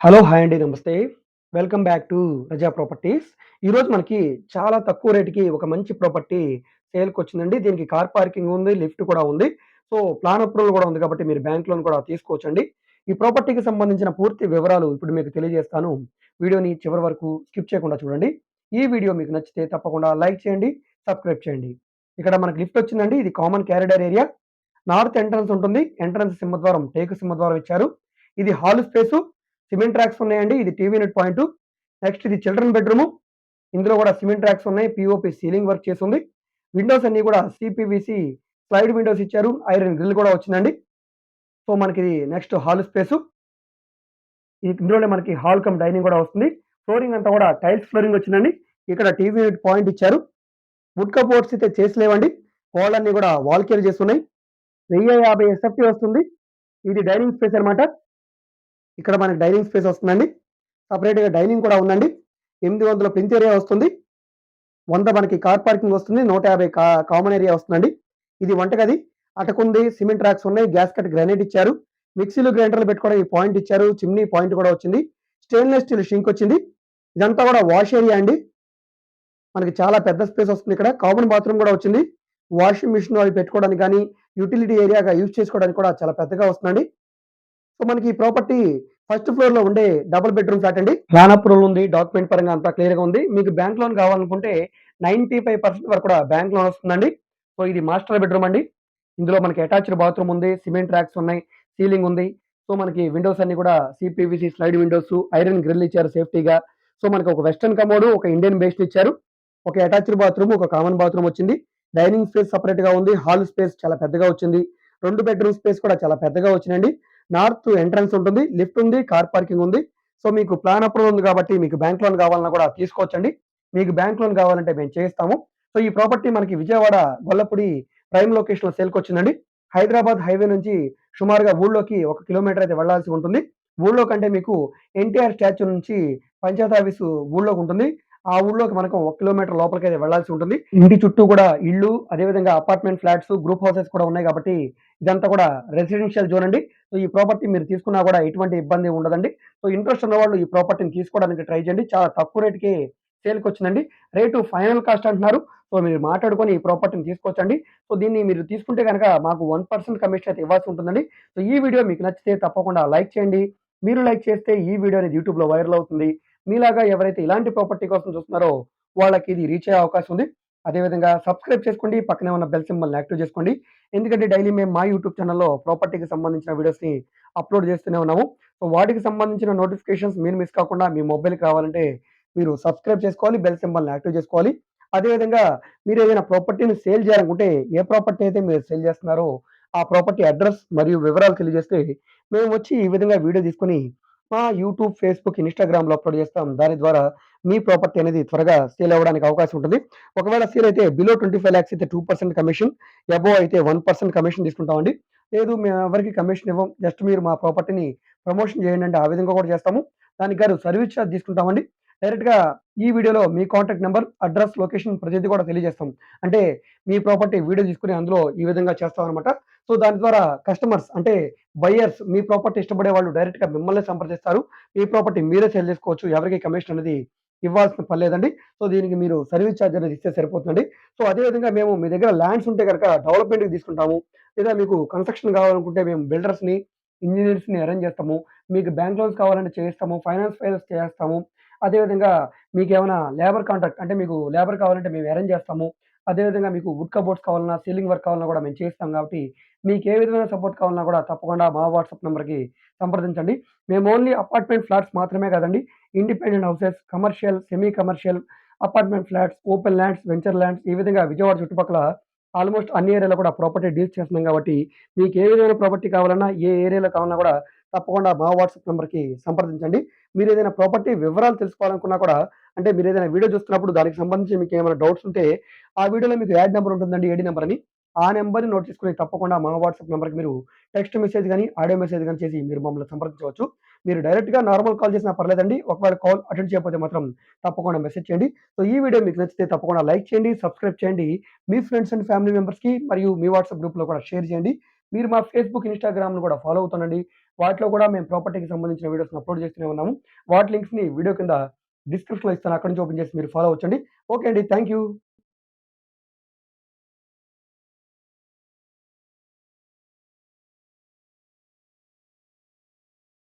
Hello! Hi అండి. Namaste. Welcome back to Raza properties. ఈరోజు మనకి చాలా తక్కువ రేట్‌కి ఒక మంచి ప్రాపర్టీ సేల్‌కొచ్చిందండి. దీనికి కార్ పార్కింగ్ ఉంది. లిఫ్ట్ కూడా ఉంది. సో, ప్లాన్ అప్రూవల్ కూడా ఉంది కాబట్టి మీరు బ్యాంక్ లోన్ కూడా తీసుకోవచ్చండి. ఈ ప్రాపర్టీకి సంబంధించిన పూర్తి వివరాలు ఇప్పుడు మీకు తెలియజేస్తాను. వీడియోని చివరి వరకు స్కిప్ చేయకుండా చూడండి. ఈ వీడియో మీకు నచ్చితే తప్పకుండా లైక్ చేయండి, సబ్స్క్రైబ్ చేయండి. ఇక్కడ మనకి లిఫ్ట్ వచ్చిందండి. ఇది common corridor area. North entrance ఉంటుంది. ఎంట్రన్స్ సింహద్వారం టేకు సింహద్వారం ఇచ్చారు. ఇది హాల్ స్పేసు. సిమెంట్ ట్రాక్స్ ఉన్నాయండి. ఇది టీవీ యూనిట్ పాయింట్. నెక్స్ట్ ఇది చిల్డ్రన్ బెడ్‌రూము. ఇందులో కూడా సిమెంట్ ట్రాక్స్ ఉన్నాయి. పిఓపి సీలింగ్ వర్క్ చేసింది విండోస్ అన్నీ కూడా సిపివిసి స్లైడ్ విండోస్ ఇచ్చారు. ఐరన్ గ్రిల్ కూడా వచ్చిందండి. సో, మనకిది నెక్స్ట్ హాల్ స్పేసు. ఇందులోనే మనకి హాల్ కమ్ డైనింగ్ కూడా వస్తుంది. ఫ్లోరింగ్ అంతా కూడా టైల్స్ ఫ్లోరింగ్ వచ్చిందండి. ఇక్కడ టీవీ యూనిట్ పాయింట్ ఇచ్చారు. వుడ్ కబోర్డ్స్ అయితే చేసి లేవండి. గోడలన్నీ కూడా వాల్ కేర్ చేసున్నాయి. 1050 ఎస్ఎఫ్టీ వస్తుంది. ఇది డైనింగ్ స్పేస్ అన్నమాట. ఇక్కడ మనకి డైనింగ్ స్పేస్ వస్తుందండి. సపరేట్గా డైనింగ్ కూడా ఉందండి. 800 ప్లింత్ ఏరియా వస్తుంది. వంద మనకి కార్ పార్కింగ్ వస్తుంది. నూట యాభై కామన్ ఏరియా వస్తుందండి. ఇది వంటగది. అటకుంది. సిమెంట్ రాక్స్ ఉన్నాయి. గ్యాస్ కట్ గ్రానైట్ ఇచ్చారు. మిక్సీలు, గ్రైండర్లు పెట్టుకోవడానికి పాయింట్ ఇచ్చారు. చిమ్నీ పాయింట్ కూడా వచ్చింది. స్టెయిన్‌లెస్ స్టీల్ షింక్ వచ్చింది. ఇదంతా కూడా వాష్ ఏరియా అండి. మనకి చాలా పెద్ద స్పేస్ వస్తుంది ఇక్కడ. కామన్ బాత్రూమ్ కూడా వచ్చింది. వాషింగ్ మిషన్ అవి పెట్టుకోవడానికి కానీ యూటిలిటీ ఏరియాగా యూజ్ చేసుకోవడానికి కూడా చాలా పెద్దగా వస్తుందండి. సో, మనకి ఈ ప్రాపర్టీ ఫస్ట్ ఫ్లోర్‌లో ఉండే డబుల్ బెడ్‌రూమ్ ఫ్లాట్ అండి. ప్లాన్ అప్రూవల్ ఉంది. డాక్యుమెంట్ పరంగా అంతా క్లియర్‌గా ఉంది. మీకు బ్యాంక్ లోన్ కావాలనుకుంటే 95% వరకు కూడా బ్యాంక్ లోన్ వస్తుందండి. సో, ఇది మాస్టర్ బెడ్‌రూమ్ అండి. ఇందులో మనకి అటాచ్డ్ బాత్రూమ్ ఉంది. సిమెంట్ ట్రాక్స్ ఉన్నాయి. సీలింగ్ ఉంది. సో, మనకి విండోస్ అన్ని కూడా CPVC slide windows, iron grill ఇచ్చారు సేఫ్టీగా. సో, మనకి ఒక వెస్టర్న్ కమోడు ఒక ఇండియన్ బేస్డ్ ఇచ్చారు. ఒక అటాచ్డ్ బాత్రూమ్, ఒక కామన్ బాత్రూమ్ వచ్చింది. డైనింగ్ స్పేస్ సెపరేట్‌గా ఉంది. హాల్ స్పేస్ చాలా పెద్దగా వచ్చింది. రెండు బెడ్‌రూమ్ స్పేస్ కూడా చాలా పెద్దగా వచ్చిందండి. నార్త్ ఎంట్రన్స్ ఉంటుంది. లిఫ్ట్ ఉంది. కార్ పార్కింగ్ ఉంది. సో, మీకు ప్లాన్ అప్రూవల్ ఉంది కాబట్టి మీకు బ్యాంక్ లోన్ కావాలన్నా కూడా తీసుకోవచ్చండి. మీకు బ్యాంక్ లోన్ కావాలంటే మేము చేయిస్తాము. సో, ఈ ప్రాపర్టీ మనకి విజయవాడ గొల్లపూడి ప్రైమ్ లొకేషన్‌లో సేల్‌కొచ్చిందండి. హైదరాబాద్ హైవే నుంచి సుమారుగా ఊళ్ళోకి ఒక కిలోమీటర్ అయితే వెళ్ళాల్సి ఉంటుంది. ఊళ్ళో కంటే మీకు ఎన్టీఆర్ స్టాచ్యూ నుంచి పంచాయత్ ఆఫీసు ఊళ్ళోకి ఉంటుంది. ఆ ఊళ్ళోకి మనకు 1 కిలోమీటర్ లోపలికైతే వెళ్ళాల్సి ఉంటుంది. ఇంటి చుట్టూ కూడా ఇళ్ళు, అదే విధంగా అపార్ట్మెంట్ ఫ్లాట్స్, గ్రూప్ హౌసెస్ కూడా ఉన్నాయి కాబట్టి ఇదంతా కూడా రెసిడెన్షియల్ జోన్ అండి. సో, ఈ ప్రాపర్టీ మీరు తీసుకున్నా కూడా ఎటువంటి ఇబ్బంది ఉండదండి. సో, ఇంట్రెస్ట్ ఉన్నవాళ్ళు ఈ ప్రాపర్టీని తీసుకోవడానికి ట్రై చేయండి. చాలా తక్కువ రేట్‌కే సేల్‌కొచ్చిందండి. రేటు ఫైనల్ కాస్ట్ అంటున్నారు. సో, మీరు మాట్లాడుకొని ఈ ప్రాపర్టీని తీసుకోవచ్చండి. సో, దీన్ని మీరు తీసుకుంటే గనక మాకు 1% కమిషన్ అయితే ఇవ్వాల్సి ఉంటుందండి. సో, ఈ వీడియో మీకు నచ్చితే తప్పకుండా లైక్ చేయండి. మీరు లైక్ చేస్తే ఈ వీడియో అనేది యూట్యూబ్‌లో వైరల్ అవుతుంది. మీలాగా ఎవరైతే ఇలాంటి ప్రాపర్టీ కోసం చూస్తున్నారో వాళ్ళకి ఇది రీచ్ అయ్యే అవకాశం ఉంది. అదే విధంగా సబ్స్క్రైబ్ చేసుకోండి. పక్కనే ఉన్న బెల్ సింబల్‌ని యాక్టివ్ చేసుకోండి. ఎందుకంటే డైలీ మేము మా యూట్యూబ్ ఛానల్లో ప్రాపర్టీకి సంబంధించిన వీడియోస్‌ని అప్‌లోడ్ చేస్తూనే ఉన్నాము. సో, వాటికి సంబంధించిన నోటిఫికేషన్స్ మీరు మిస్ కాకుండా మీ మొబైల్‌కి రావాలంటే మీరు సబ్స్క్రైబ్ చేసుకోవాలి. బెల్ సింబల్‌ని యాక్టివ్ చేసుకోవాలి. అదే విధంగా మీరు ఏదైనా ప్రాపర్టీని సేల్ చేయాలనుకుంటే ఏ ప్రాపర్టీ అయితే మీరు సేల్ చేస్తున్నారో ఆ ప్రాపర్టీ అడ్రస్ మరియు వివరాలు తెలియజేస్తే మేము వచ్చి ఈ విధంగా వీడియో తీసుకొని మా యూట్యూబ్, ఫేస్‌బుక్, ఇన్‌స్టాగ్రామ్‌లో అప్‌లోడ్ చేస్తాం. దాని ద్వారా మీ ప్రాపర్టీ అనేది త్వరగా సేల్ అవ్వడానికి అవకాశం ఉంటుంది. ఒకవేళ సేల్ అయితే బిలో ట్వంటీ ఫైవ్ ల్యాక్స్ అయితే టూ పర్సెంట్ కమిషన్, ఎబో అయితే వన్ పర్సెంట్ కమిషన్ తీసుకుంటామండి. లేదు మేము ఎవరికి కమిషన్ ఇవ్వం. జస్ట్ మీరు మా ప్రాపర్టీని ప్రమోషన్ చేయండి అంటే ఆ విధంగా కూడా చేస్తాము. దానికి గారు సర్వీస్ చార్జ్ తీసుకుంటామండి. డైరెక్ట్‌గా ఈ వీడియోలో మీ కాంటాక్ట్ నెంబర్ అడ్రస్ లొకేషన్ ప్రతిదీ కూడా తెలియజేస్తాం. అంటే మీ ప్రాపర్టీ వీడియో తీసుకొని అందులో ఈ విధంగా చేస్తామన్నమాట. సో, దాని ద్వారా కస్టమర్స్ అంటే బయర్స్ మీ ప్రాపర్టీ ఇష్టపడే వాళ్ళు డైరెక్ట్‌గా మిమ్మల్ని సంప్రదిస్తారు. మీ ప్రాపర్టీ మీరే సేల్ చేసుకోవచ్చు. ఎవరికి కమిషన్ అనేది ఇవ్వాల్సిన పని లేదండి. సో, దీనికి మీరు సర్వీస్ చార్జ్ అనేది ఇస్తే సరిపోతుందండి. సో, అదే విధంగా మేము మీ దగ్గర ల్యాండ్స్ ఉంటే కనుక డెవలప్‌మెంట్‌కి తీసుకుంటాము. లేదా మీకు కన్‌స్ట్రక్షన్ కావాలనుకుంటే మేము బిల్డర్స్‌ని, ఇంజనీర్స్ని అరేంజ్ చేస్తాము. మీకు బ్యాంక్ లోన్స్ కావాలంటే చేయిస్తాము. ఫైనాన్స్ ఫైనాన్స్ చేస్తాము. అదేవిధంగా మీకు ఏమైనా లేబర్ కాంట్రాక్ట్ అంటే మీకు లేబర్ కావాలంటే మేము అరేంజ్ చేస్తాము. అదే విధంగా మీకు వుడ్ కబోర్డ్స్ కావాలన్నా, సీలింగ్ వర్క్ కావాలన్నా కూడా మేము చేస్తాం కాబట్టి మీకు ఏ విధమైన సపోర్ట్ కావాలన్నా కూడా తప్పకుండా మా వాట్సాప్ నెంబర్కి సంప్రదించండి. మేము ఓన్లీ అపార్ట్మెంట్ ఫ్లాట్స్ మాత్రమే కాదండి. Independent houses, commercial, semi commercial, apartment flats, open lands, venture lands ఈ విధంగా విజయవాడ చుట్టుపక్కల ఆల్‌మోస్ట్ అన్ని ఏరియాలో కూడా ప్రాపర్టీ డీల్స్ చేస్తున్నాం కాబట్టి మీకు ఏ విధమైన ప్రాపర్టీ కావాలన్నా, ఏ ఏరియాలో కావాలన్నా కూడా తప్పకుండా మా వాట్సాప్ నెంబర్కి సంప్రదించండి. మీరు ఏదైనా ప్రాపర్టీ వివరాలు తెలుసుకోవాలనుకున్నా కూడా అంటే మీరు ఏదైనా వీడియో చూస్తున్నప్పుడు దానికి సంబంధించి మీకు ఏమైనా డౌట్స్ ఉంటే ఆ వీడియోలో మీకు యాడ్ నెంబర్ ఉంటుందండి. ఏడీ నెంబర్ అని. ఆ నెంబర్ని నోట్ చేసుకుని తప్పకుండా మా వాట్సాప్ నెంబర్కి మీరు టెక్స్ట్ మెసేజ్ కానీ ఆడియో మెసేజ్ కానీ చేసి మీరు మమ్మల్ని సంప్రదించవచ్చు. మీరు డైరెక్ట్‌గా నార్మల్ కాల్ చేసినా పర్లేదండి. ఒకవేళ కాల్ అటెండ్ చేయకపోతే మాత్రం తప్పకుండా మెసేజ్ చేయండి. సో, ఈ వీడియో మీకు నచ్చితే తప్పకుండా లైక్ చేయండి, సబ్స్క్రైబ్ చేయండి. మీ ఫ్రెండ్స్ అండ్ ఫ్యామిలీ మెంబర్స్‌కి మరియు మీ వాట్సాప్ గ్రూప్‌లో కూడా షేర్ చేయండి. మీరు మా ఫేస్‌బుక్, ఇన్‌స్టాగ్రామ్‌ను కూడా ఫాలో అవుతానండి వాటిలో కూడా మేము ప్రాపర్టీకి సంబంధించిన వీడియోస్‌ని అప్‌లోడ్ చేస్తూనే ఉన్నాము. వాటి లింక్స్‌ని వీడియో కింద డిస్క్రిప్షన్‌లో ఇస్తాను. అక్కడి నుంచి ఓపెన్ చేసి మీరు ఫాలో అవ్వచ్చండి. ఓకే అండి. Thank you.